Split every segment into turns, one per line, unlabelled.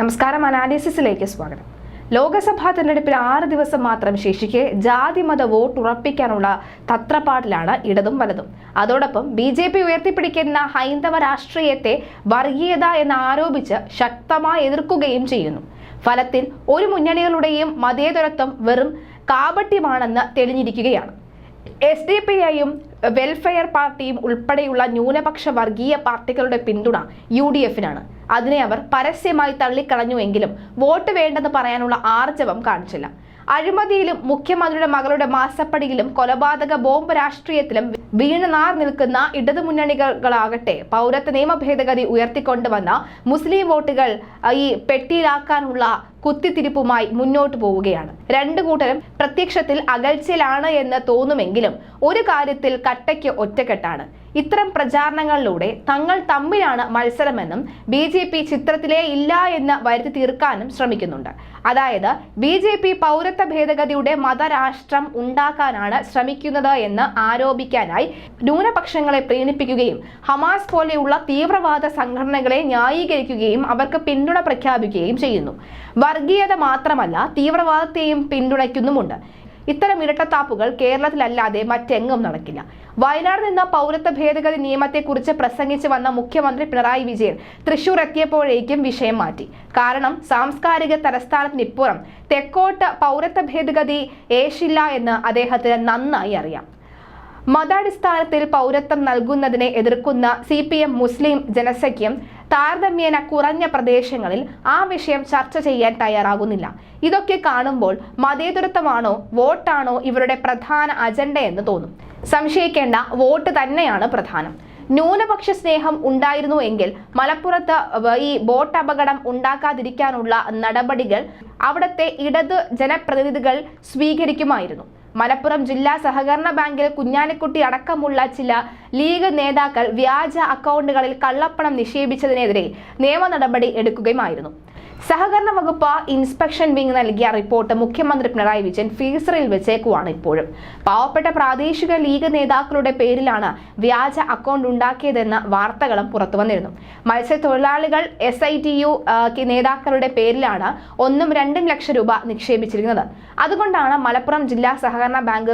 നമസ്കാരം അനാലിസിസിലേക്ക് സ്വാഗതം. ലോക്സഭാ തെരഞ്ഞെടുപ്പിൽ ആറ് ദിവസം മാത്രം ശേഷിക്കെ ജാതിമത വോട്ട് ഉറപ്പിക്കാനുള്ള തത്രപ്പാടിലാണ് ഇടതും വലതും. അതോടൊപ്പം ബി ജെ പി ഉയർത്തിപ്പിടിക്കുന്ന ഹൈന്ദവ രാഷ്ട്രീയത്തെ വർഗീയത എന്ന് ആരോപിച്ച് ശക്തമായി എതിർക്കുകയും ചെയ്യുന്നു. ഫലത്തിൽ ഒരു മുന്നണികളുടെയും മതേതരത്വം വെറും കാപട്യമാണെന്ന് തെളിഞ്ഞിരിക്കുകയാണ്. എസ് ഡി പി ഐയും വെൽഫെയർ പാർട്ടിയും ഉൾപ്പെടെയുള്ള ന്യൂനപക്ഷ വർഗീയ പാർട്ടികളുടെ പിന്തുണ യു ഡി എഫിനാണ്. അതിനെ അവർ പരസ്യമായി തള്ളിക്കളഞ്ഞുവെങ്കിലും വോട്ട് വേണ്ടെന്ന് പറയാനുള്ള ആർജവം കാണിച്ചില്ല. അഴിമതിയിലും മുഖ്യമന്ത്രിയുടെ മകളുടെ മാസപ്പടിയിലും കൊലപാതക ബോംബ് രാഷ്ട്രീയത്തിലും വീണ് നാർ നിൽക്കുന്ന ഇടതുമുന്നണികളാകട്ടെ പൗരത്വ നിയമ ഭേദഗതി ഉയർത്തിക്കൊണ്ടുവന്ന മുസ്ലിം വോട്ടുകൾ ഈ പെട്ടിയിലാക്കാനുള്ള കുത്തിത്തിരിപ്പുമായി മുന്നോട്ടു പോവുകയാണ്. രണ്ടു കൂട്ടരും പ്രത്യക്ഷത്തിൽ അകൽച്ചയിലാണ് എന്ന് തോന്നുമെങ്കിലും ഒരു കാര്യത്തിൽ കട്ടയ്ക്ക് ഒറ്റക്കെട്ടാണ്. ഇത്തരം പ്രചാരണങ്ങളിലൂടെ തങ്ങൾ തമ്മിലാണ് മത്സരമെന്നും ബി ജെ പി ചിത്രത്തിലേ ഇല്ല എന്ന് വരുത്തി തീർക്കാനും ശ്രമിക്കുന്നുണ്ട്. അതായത് ബി ജെ പി പൗരത്വ ഭേദഗതിയുടെ മതരാഷ്ട്രം ഉണ്ടാക്കാനാണ് ശ്രമിക്കുന്നത് എന്ന് ആരോപിക്കാനായി ന്യൂനപക്ഷങ്ങളെ പ്രീണിപ്പിക്കുകയും ഹമാസ് പോലെയുള്ള തീവ്രവാദ സംഘടനകളെ ന്യായീകരിക്കുകയും അവർക്ക് പിന്തുണ പ്രഖ്യാപിക്കുകയും ചെയ്യുന്നു. വർഗീയത മാത്രമല്ല തീവ്രവാദത്തെയും പിന്തുണയ്ക്കുന്നുമുണ്ട്. ഇത്തരം ഇരട്ടത്താപ്പുകൾ കേരളത്തിലല്ലാതെ മറ്റെങ്ങും നടക്കില്ല. വയനാട് നിന്ന് പൗരത്വ ഭേദഗതി നിയമത്തെക്കുറിച്ച് പ്രസംഗിച്ച് വന്ന മുഖ്യമന്ത്രി പിണറായി വിജയൻ തൃശൂർ എത്തിയപ്പോഴേക്കും വിഷയം മാറ്റി. കാരണം സാംസ്കാരിക തലസ്ഥാനത്തിനിപ്പുറം തെക്കോട്ട് പൗരത്വ ഭേദഗതി ഏഷില്ല എന്ന് അദ്ദേഹത്തിന് നന്നായി അറിയാം. മതാടിസ്ഥാനത്തിൽ പൗരത്വം നൽകുന്നതിനെ എതിർക്കുന്ന സി മുസ്ലിം ജനസഖ്യം താരതമ്യേന കുറഞ്ഞ പ്രദേശങ്ങളിൽ ആ വിഷയം ചർച്ച ചെയ്യാൻ തയ്യാറാകുന്നില്ല. ഇതൊക്കെ കാണുമ്പോൾ മതേതരത്വമാണോ വോട്ടാണോ ഇവരുടെ പ്രധാന അജണ്ട എന്ന് തോന്നും. സംശയിക്കേണ്ട വോട്ട് തന്നെയാണ് പ്രധാനം. ന്യൂനപക്ഷ സ്നേഹം ഉണ്ടായിരുന്നു എങ്കിൽ മലപ്പുറത്ത് ഈ ബോട്ട് അപകടം ഉണ്ടാക്കാതിരിക്കാനുള്ള നടപടികൾ അവിടുത്തെ ഇടത് ജനപ്രതിനിധികൾ സ്വീകരിക്കുമായിരുന്നു. മലപ്പുറം ജില്ലാ സഹകരണ ബാങ്കിൽ കുഞ്ഞാലിക്കുട്ടി അടക്കമുള്ള ചില ലീഗ് നേതാക്കൾ വ്യാജ അക്കൗണ്ടുകളിൽ കള്ളപ്പണം നിക്ഷേപിച്ചതിനെതിരെ നിയമ നടപടി എടുക്കുകയുമായിരുന്നു. സഹകരണ വകുപ്പ് ഇൻസ്പെക്ഷൻ വിംഗ് നൽകിയ റിപ്പോർട്ട് മുഖ്യമന്ത്രി പിണറായി വിജയൻ ഫീസറിൽ വെച്ചേക്കുവാണ് ഇപ്പോഴും. പാവപ്പെട്ട പ്രാദേശിക ലീഗ് നേതാക്കളുടെ പേരിലാണ് വ്യാജ അക്കൗണ്ട് ഉണ്ടാക്കിയതെന്ന വാർത്തകളും പുറത്തു വന്നിരുന്നു. മത്സ്യത്തൊഴിലാളികൾ എസ് ഐ ടി യു നേതാക്കളുടെ പേരിലാണ് ഒന്നും ലക്ഷം രൂപ നിക്ഷേപിച്ചിരിക്കുന്നത്. അതുകൊണ്ടാണ് മലപ്പുറം ജില്ലാ സഹകരണ ബാങ്ക്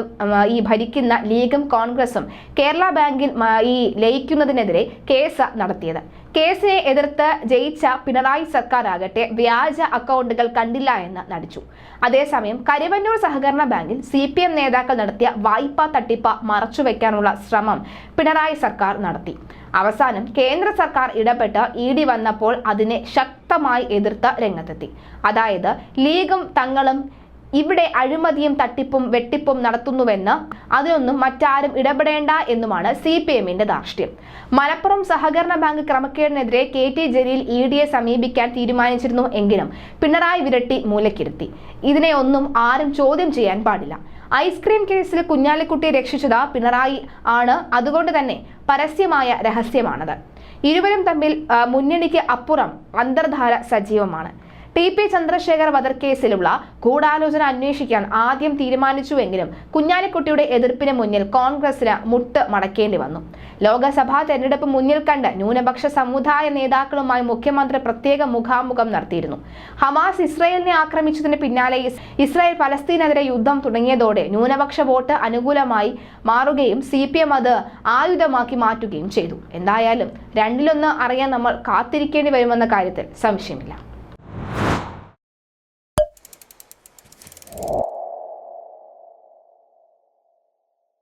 ഈ ഭരിക്കുന്ന ലീഗും കോൺഗ്രസും കേരള ബാങ്കിൽ ഈ ലയിക്കുന്നതിനെതിരെ കേസ് നടത്തിയത്. കേസിനെ എതിർത്ത് ജയിച്ച പിണറായി സർക്കാർ ആകട്ടെ വ്യാജ അക്കൗണ്ടുകൾ കണ്ടില്ല എന്ന് നടിച്ചു. അതേസമയം കരുവന്നൂർ സഹകരണ ബാങ്കിൽ സി പി എം നേതാക്കൾ നടത്തിയ വായ്പാ തട്ടിപ്പ് മറച്ചുവെക്കാനുള്ള ശ്രമം പിണറായി സർക്കാർ നടത്തി. അവസാനം കേന്ദ്ര സർക്കാർ ഇടപെട്ട് ഇ ഡി വന്നപ്പോൾ അതിനെ ശക്തമായി എതിർത്ത് രംഗത്തെത്തി. അതായത് ലീഗും തങ്ങളും ഇവിടെ അഴിമതിയും തട്ടിപ്പും വെട്ടിപ്പും നടത്തുന്നുവെന്ന് അതിനൊന്നും മറ്റാരും ഇടപെടേണ്ട എന്നുമാണ് സി പി എമ്മിന്റെ ധാർഷ്ട്യം. മലപ്പുറം സഹകരണ ബാങ്ക് ക്രമക്കേടിനെതിരെ കെ ടി ജലീൽ ഇ ഡിയെ സമീപിക്കാൻ തീരുമാനിച്ചിരുന്നു എങ്കിലും പിണറായി വിരട്ടി മൂലക്കിരുത്തി. ഇതിനെ ഒന്നും ആരും ചോദ്യം ചെയ്യാൻ പാടില്ല. ഐസ്ക്രീം കേസിൽ കുഞ്ഞാലിക്കുട്ടിയെ രക്ഷിച്ചത് പിണറായി ആണ്. അതുകൊണ്ട് തന്നെ പരസ്യമായ രഹസ്യമാണത്. ഇരുവരും തമ്മിൽ മുന്നണിക്ക് അപ്പുറം അന്തർധാര സജീവമാണ്. ടി പി ചന്ദ്രശേഖർ വധക്കേസിലുള്ള ഗൂഢാലോചന അന്വേഷിക്കാൻ ആദ്യം തീരുമാനിച്ചുവെങ്കിലും കുഞ്ഞാലിക്കുട്ടിയുടെ എതിർപ്പിന് മുന്നിൽ കോൺഗ്രസിന് മുട്ട് മടക്കേണ്ടി വന്നു. ലോക്സഭാ തെരഞ്ഞെടുപ്പ് മുന്നിൽ കണ്ട് ന്യൂനപക്ഷ സമുദായ നേതാക്കളുമായി മുഖ്യമന്ത്രി പ്രത്യേക മുഖാമുഖം നടത്തിയിരുന്നു. ഹമാസ് ഇസ്രയേലിനെ ആക്രമിച്ചതിന് പിന്നാലെ ഇസ് ഇസ്രായേൽ പലസ്തീനെതിരെ യുദ്ധം തുടങ്ങിയതോടെ ന്യൂനപക്ഷ വോട്ട് അനുകൂലമായി മാറുകയും സി പി എം അത് ആയുധമാക്കി മാറ്റുകയും ചെയ്തു. എന്തായാലും രണ്ടിലൊന്ന് അറിയാൻ നമ്മൾ കാത്തിരിക്കേണ്ടി വരുമെന്ന കാര്യത്തിൽ സംശയമില്ല.